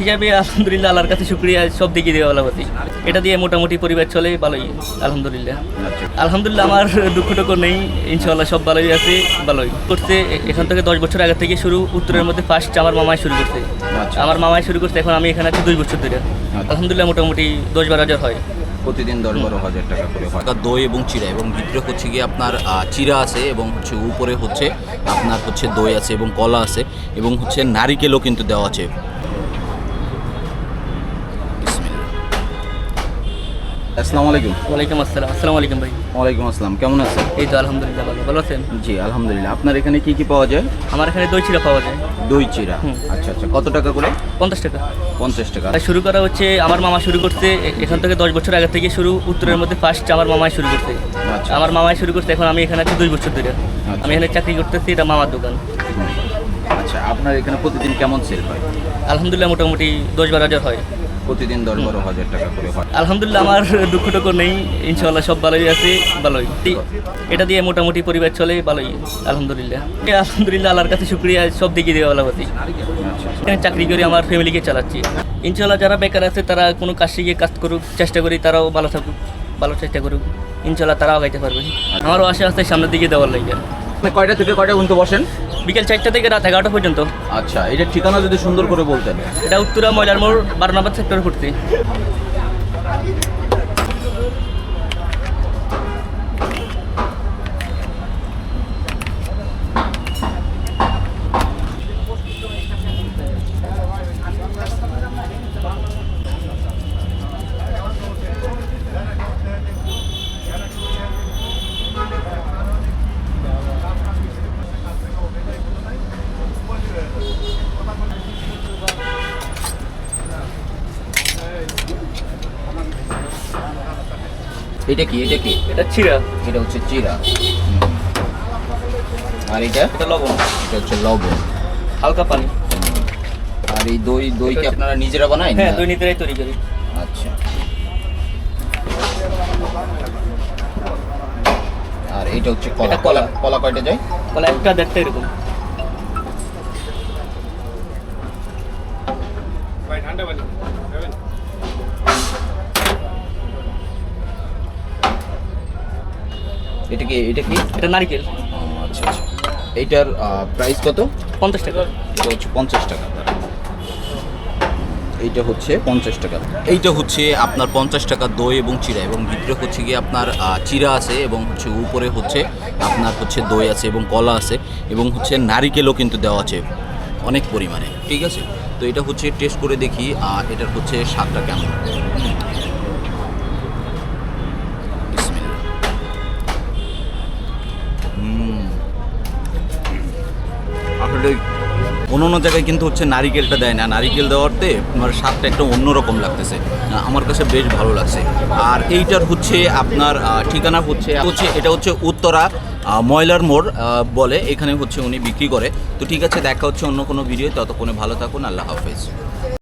হিসাবে আলহামদুলিল্লাহ আল্লাহর কাছে শুক্রিয়া সব দিকে দিয়ে পাতি এটা দিয়ে মোটামুটি পরিবার চলে ভালোই আলহামদুলিল্লাহ। আচ্ছা আলহামদুলিল্লাহ আমার দুঃখ টুকু নেই ইনশাল্লাহ সব ভালোই আছে ভালোই করতে এখান থেকে দশ বছর আগে থেকে শুরু উত্তরের মধ্যে ফার্স্ট আমার মামাই শুরু করছে। আচ্ছা। আমার মামাই শুরু করছে এখন আমি এখানে আছি দুই বছর ধরে। আলহামদুলিল্লাহ মোটামুটি দশ বারো হাজার হয়। প্রতিদিন দশ বারো হাজার টাকা করে হয়। দই এবং চিরা এবং ভিতরে হচ্ছে গিয়ে আপনার চিরা আছে এবং হচ্ছে উপরে হচ্ছে আপনার হচ্ছে দই আছে এবং কলা আছে এবং হচ্ছে নারিকেলও কিন্তু দেওয়া আছে। আসসালামু আলাইকুম। ওয়ালাইকুম আসসালাম। আসসালামু আলাইকুম ভাই। ওয়ালাইকুম আসসালাম কেমন আছেন? এই তো আলহামদুলিল্লাহ ভালো। ভালো আছেন? জি আলহামদুলিল্লাহ। আপনার এখানে কি কি পাওয়া যায়? আমার এখানে দই চিরা পাওয়া যায়। দই চিরা। আচ্ছা আচ্ছা। কত টাকা করে? পঞ্চাশ টাকা। পঞ্চাশ টাকা। শুরু করা হচ্ছে আমার মামা শুরু করছে এখান থেকে দশ বছর আগে থেকে শুরু উত্তরের মধ্যে ফার্স্ট আমার মামাই শুরু করছে। আচ্ছা। আমার মামাই শুরু করছে এখন আমি এখানে আছি দুই বছর ধরে। আমি এখানে চাকরি করতেছি এটা মামার দোকান। আচ্ছা আপনার এখানে প্রতিদিন কেমন সেল হয়? আলহামদুলিল্লাহ মোটামুটি দশ বারো হাজার হয়। প্রতিদিন দশ বারো হাজার টাকা করে হয়। আলহামদুলিল্লাহ আমার দুঃখ টুকু নেই। ইনশাল্লাহ সব ভালোই আছে। ভালোই। এটা দিয়ে মোটামুটি পরিবার চলে ভালোই। আলহামদুলিল্লাহ। আলহামদুলিল্লাহ আল্লাহর কাছে শুক্রিয়া। সব দিকে দিয়ে ভালো পাতি আচ্ছা এখানে চাকরি করে আমার ফ্যামিলিকে চালাচ্ছি। ইনশাল্লাহ যারা বেকার আছে তারা কোনো কাজ শিখে কাজ করুক চেষ্টা করি তারাও ভালো থাকুক ভালো চেষ্টা করুক। ইনশাল্লাহ তারাও গাইতে পারবে। আমারও আশে আস্তে সামনের দিকে দেওয়ার লাগে। আপনি কয়টা থেকে কয়টা পর্যন্ত বসেন? বিকেল চারটা থেকে রাত এগারোটা পর্যন্ত। আচ্ছা এটা ঠিকানা যদি সুন্দর করে বলতেন। এটা উত্তরা ময়লার মোড় বারো নম্বর সেক্টর পড়তে এটা কি? এটা কি? এটা চিরা এটা হচ্ছে চিরা আর এটা? এটা লবণ। এটা হচ্ছে লবণ। হালকা পানি। আর এই দই দই কি আপনারা নিজেরা বানায়? হ্যাঁ দই নিজেরাই তৈরি করি। আচ্ছা। আর এটা হচ্ছে কলা। কলা। কলা কয়টা যায়? কলা একটা দেড়টা এরকম। এটা কি এটা কি? এটা নারকেল। আচ্ছা আচ্ছা। এইটার প্রাইস কত? পঞ্চাশ টাকা। এটা হচ্ছে পঞ্চাশ টাকা। এইটা হচ্ছে পঞ্চাশ টাকা। এইটা হচ্ছে আপনার পঞ্চাশ টাকা দই এবং চিরা এবং ভিতরে হচ্ছে গিয়ে আপনার চিরা আছে এবং হচ্ছে উপরে হচ্ছে আপনার হচ্ছে দই আছে এবং কলা আছে এবং হচ্ছে নারিকেলও কিন্তু দেওয়া আছে অনেক পরিমাণে ঠিক আছে? তো এটা হচ্ছে টেস্ট করে দেখি এটার হচ্ছে স্বাদটা কেমন। আসলে অন্য অন্য জায়গায় কিন্তু হচ্ছে নারিকেলটা দেয় না। নারিকেল দেওয়াতে আমার স্বাদটা একটা অন্যরকম লাগতেছে। আমার কাছে বেশ ভালো লাগছে। আর এইটার হচ্ছে আপনার ঠিকানা হচ্ছে হচ্ছে এটা হচ্ছে উত্তরা ময়লার মোড় বলে এখানে হচ্ছে উনি বিক্রি করে। তো ঠিক আছে, দেখা হচ্ছে অন্য কোনো ভিডিও ততক্ষণে ভালো থাকুন, আল্লাহ হাফেজ।